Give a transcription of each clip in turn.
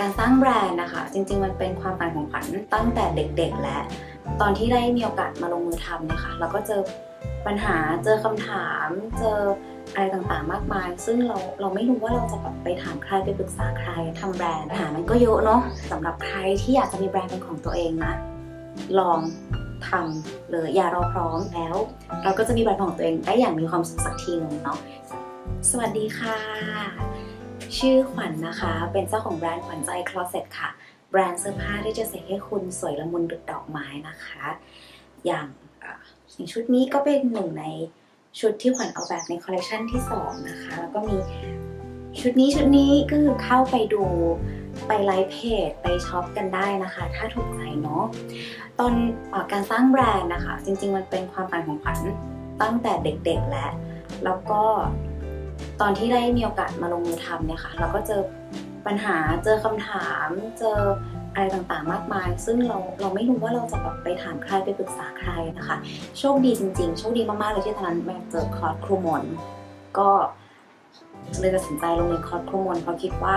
การสร้างแบรนด์นะคะ จริง ๆ มันเป็นความฝันของขวัญตั้งแต่เด็ก ๆ และตอนที่ได้มีโอกาสมาลงมือทำเนะคะเราก็เจอปัญหาเจอคำถาม เจออะไรต่างๆ มากมาย ซึ่งเราเราไม่รู้ว่าเราจะแบบไปถามใครไปปรึกษาใครทำแบรนด์ปัญหามันก็เยอะเนาะสำหรับใครที่อยากจะมีแบรนด์เป็นของตัวเองนะ ลองทำเลยอย่ารอพร้อมแล้ว เราก็จะมีแบรนด์ของตัวเองได้อย่างมีความสุขสักทีหนึ่งเนาะสวัสดีค่ะ ชื่อขวัญนนะคะ เป็นเจ้าของแบรนด์ขวัญใจคลอเซ็ตค่ะ แบรนด์เสื้อผ้าที่จะใส่ให้คุณสวยละมุนดุจดอกไม้นะคะ อย่างอย่างชุดนี้ก็เป็นหนึ่งในชุดที่ขวัญเอาแบบในคอลเลคชันที่สองนะคะ แล้วก็มีชุดนี้ชุดนี้ก็คือเข้าไปดูไปไลฟ์เพจไปช็อปกันได้นะคะ ถ้าถูกใจเนาะตอนอการสร้างแบรนด์นะคะ จริงๆมันเป็นความฝันของขวัญตั้งแต่เด็กๆแล้ว แล้วก็ ตอนที่ได้มีโอกาสมาลงมือทำเนี่ยค่ะ เราก็เจอปัญหาเจอคำถาม เจออะไรต่างๆ มากมาย ซึ่งเราเราไม่รู้ว่าเราจะแบบไปถามใครไปปรึกษาใครนะคะ โชคดีจริงๆ โชคดีมากๆเลยที่ตอนนั้นแม่เจอคอร์สครูมนก็เลยตัดสินใจลงเรียนคอร์สครูมนเพราะคิดว่า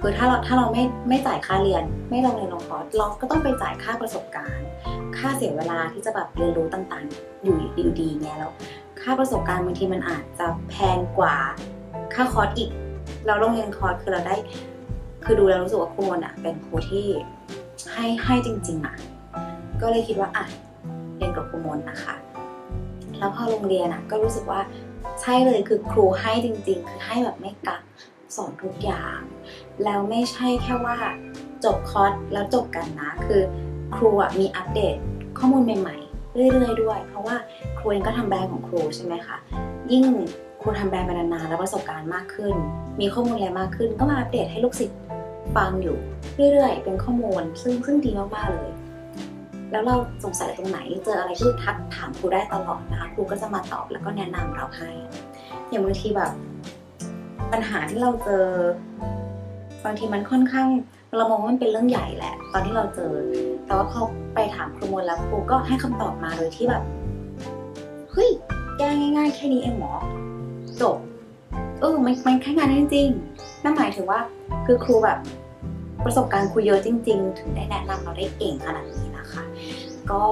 คือถ้าเราถ้าเราไม่ไม่จ่ายค่าเรียน ไม่ลงเรียนลงคอร์สเราก็ต้องไปจ่ายค่าประสบการณ์ ค่าเสียเวลาที่จะแบบเรียนรู้ต่างๆ อยู่อยู่ดีไงแล้ว ค่าประสบการณ์บางทีมันอาจจะแพงกว่าค่าคอร์สอีก เราลงเรียนคอร์สคือเราได้ คือดูแล้วรู้สึกว่าครูมนอะ เป็นครูที่ให้ให้จริงๆอะ ก็เลยคิดว่าอะเรียนกับครูมนนะคะ แล้วพอโรงเรียนอะก็รู้สึกว่าใช่เลยคือครูให้จริง ๆ คือให้แบบไม่กักสอนทุกอย่าง แล้วไม่ใช่แค่ว่าจบคอร์สแล้วจบกันนะ คือครูอะมีอัปเดตข้อมูลใหม่ๆ เรื่อยๆด้วย เพราะว่าครูเองก็ทำแบรนด์ของครูใช่ไหมคะยิ่งครูทำแบรนด์มานานๆแล้วประสบการณ์มากขึ้น มีข้อมูลอะไรมากขึ้น ก็มาอัปเดตให้ลูกศิษย์ฟังอยู่เรื่อยๆ เป็นข้อมูลซึ่งซึ่งดีมากๆเลย แล้วเราสงสัยตรงไหนเจออะไรที่ทักถามครูได้ตลอดนะคะครูก็จะมาตอบแล้วก็แนะนำเราให้อย่างบางทีแบบปัญหาที่เราเจอบางทีมันค่อนข้างเรามองว่ามันเป็นเรื่องใหญ่แหละ ตอนที่เราเจอ แต่ว่าพอไปถามครูมนแล้วครูก็ให้คำตอบมาโดยที่แบบเฮ้ยแก้ง่าย ๆ แค่นี้เองหรอจบเออมันมันแค่งานจริงๆนั่นหมายถึงว่า คือครูแบบประสบการณ์ครูเยอะจริง ๆ ถึงได้แนะนำเราได้เก่งขนาดนี้นะคะ ก็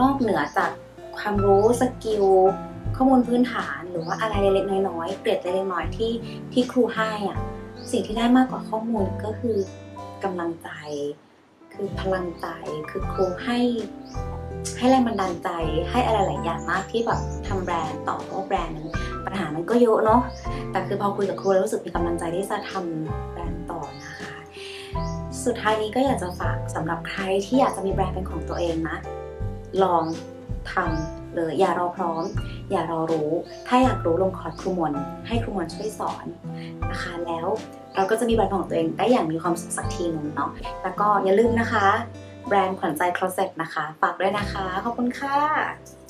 นอกเหนือจากความรู้สกิลข้อมูลพื้นฐานหรือว่าอะไรเล็กๆน้อยๆเกร็ดเล็กๆน้อยๆที่ที่ครูให้อะสิ่งที่ได้มากกว่าข้อมูลก็คือกำลังใจ คือพลังใจคือครูให้ให้แรงบันดาลใจให้อะไรหลายอย่างมากที่แบบทำแบรนด์ต่อเพราะแบรนด์มันปัญหามันก็เยอะเนาะแต่คือพอคุยกับครูแล้วรู้สึกมีกำลังใจที่จะทำแบรนด์ต่อนะคะ สุดท้ายนี้ก็อยากจะฝากสำหรับใครที่อยากจะมีแบรนด์เป็นของตัวเองนะ ลองทำ เลย อย่ารอพร้อม อย่ารอรู้ ถ้าอยากรู้ลงคอร์สครูมนให้ครูมนช่วยสอนนะคะแล้วเราก็จะมีแบรนด์ของตัวเองได้อย่างมีความสุขสักทีหนึงเนาะแล้วก็อย่าลืมนะคะ แบรนด์ขวัญใจคลอเซ็ตนะคะฝากด้วยนะคะ ขอบคุณค่ะ